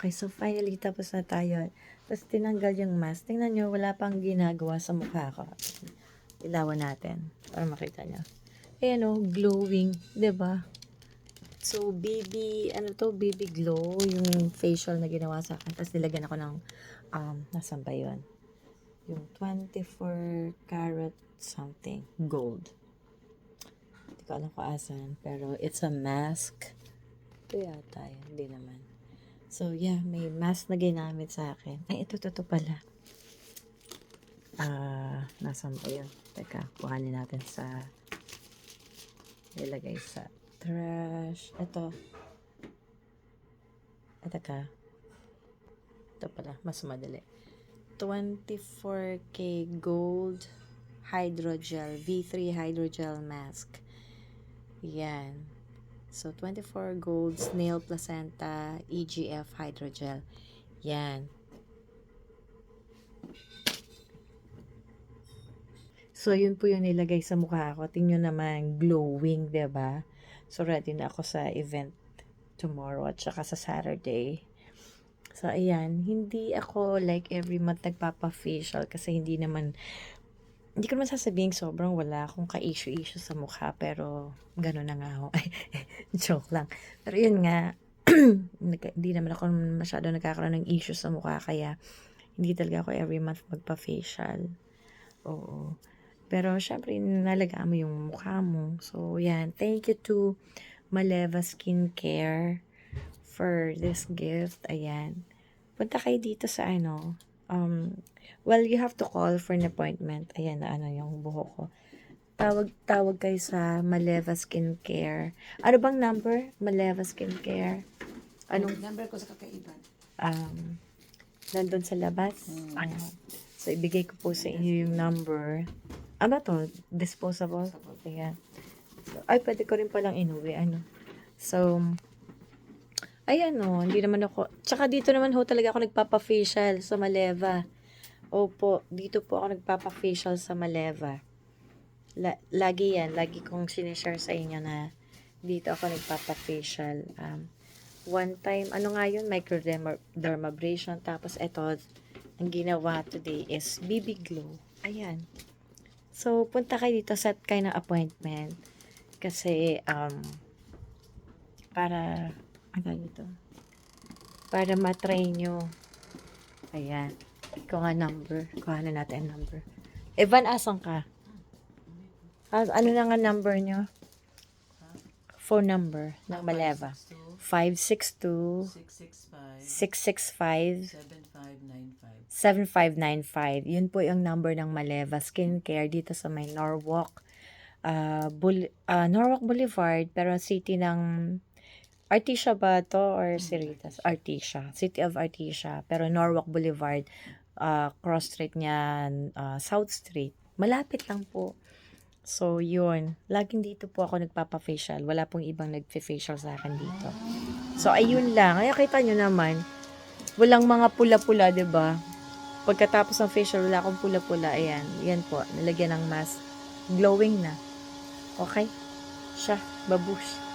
Okay, so finally, tapos na tayo. Tapos tinanggal yung mask. Tingnan nyo, wala pang ginagawa sa mukha ko. Ilawan natin para makita nyo. Ayan o, glowing. 'di ba? So, BB, ano to, BB glow, yung facial na ginawa sa akin. Tapos nilagyan ako ng, um, nasan ba yun? Yung 24 karat something, gold. Hindi ko alam kung asan, pero it's a mask. Ito yata yun, hindi naman. So, yeah, may mask na ginamit sa akin. Ay, ito, ito, ito pala. Ah, nasan ba yun? Teka, kuhanin natin sa, ilagay sa trash. Ito. Ito ka. Ito pala, mas madali. 24K Gold Hydrogel, V3 Hydrogel Mask. Yan. So, 24 Gold Snail Placenta EGF Hydrogel. Yan. So, yun po yung nilagay sa mukha ko. Tingnan naman, glowing, ba? So, ready na ako sa event tomorrow at saka sa Saturday. So, ayan. Hindi ako like every month nagpapa-facial kasi hindi naman, hindi ko naman sasabihin sobrang wala akong ka-issue-issue sa mukha pero gano'n na nga ako. Joke lang. Pero yun nga, hindi naman ako masyado nagkakaroon ng issue sa mukha kaya hindi talaga ako every month magpa-facial. Oo. Pero syempre, nalagaan mo yung mukha mo. So, yan. Thank you to Maleva Skincare for this gift. Ayan. Punta kayo dito sa ano. Um, well, you have to call for an appointment. Ayan na ano yung buhok ko. Tawag, tawag kayo sa Maleva Skincare. Ano bang number? Maleva Skincare. Anong Number ko sa kakaiban. um, nandun sa labas. Ayan. So, ibigay ko po sa inyo yung number. Ano to? Disposable? Ayan. So, ay, pwede ko rin palang inuwi. Ano? So, ayan o. hindi naman ako. Tsaka dito naman ho talaga ako nagpapa-facial sa Maleva. Opo, dito po ako nagpapa-facial sa Maleva. La- lagi yan. Lagi kong sinishare sa inyo na dito ako nagpapa-facial. Um, one time, ano nga yun? Microdermabrasion. Tapos, eto, ang ginawa today is BB Glow. Ayan. So, punta kayo dito, set kayo ng appointment. Kasi, um, para, ano dito? Para matry nyo. Ayan. Ikaw nga number. Kuha na natin ang number. Evan, asan ka? Ah, ano na nga number nyo? Phone number ng Maleva. 562 665 665 7595. 7595. Yun po yung number ng Maleva Skincare dito sa may Norwalk. Uh, Bul- ah, Norwalk Boulevard, pero city ng Artesia ba to or Cerritos? Artesia. City of Artesia. Pero Norwalk Boulevard, ah, cross street niya, ah, South Street. Malapit lang po. So, yun. Laging dito po ako nagpapa-facial. Wala pong ibang nagfe-facial sa akin dito. So, ayun lang. Ay, kita nyo naman, walang mga pula-pula, ba? Pagkatapos ng facial, wala akong pula-pula. Ayan. Yan po. Nilagyan ng mask. Glowing na. Okay? Siya. Babush.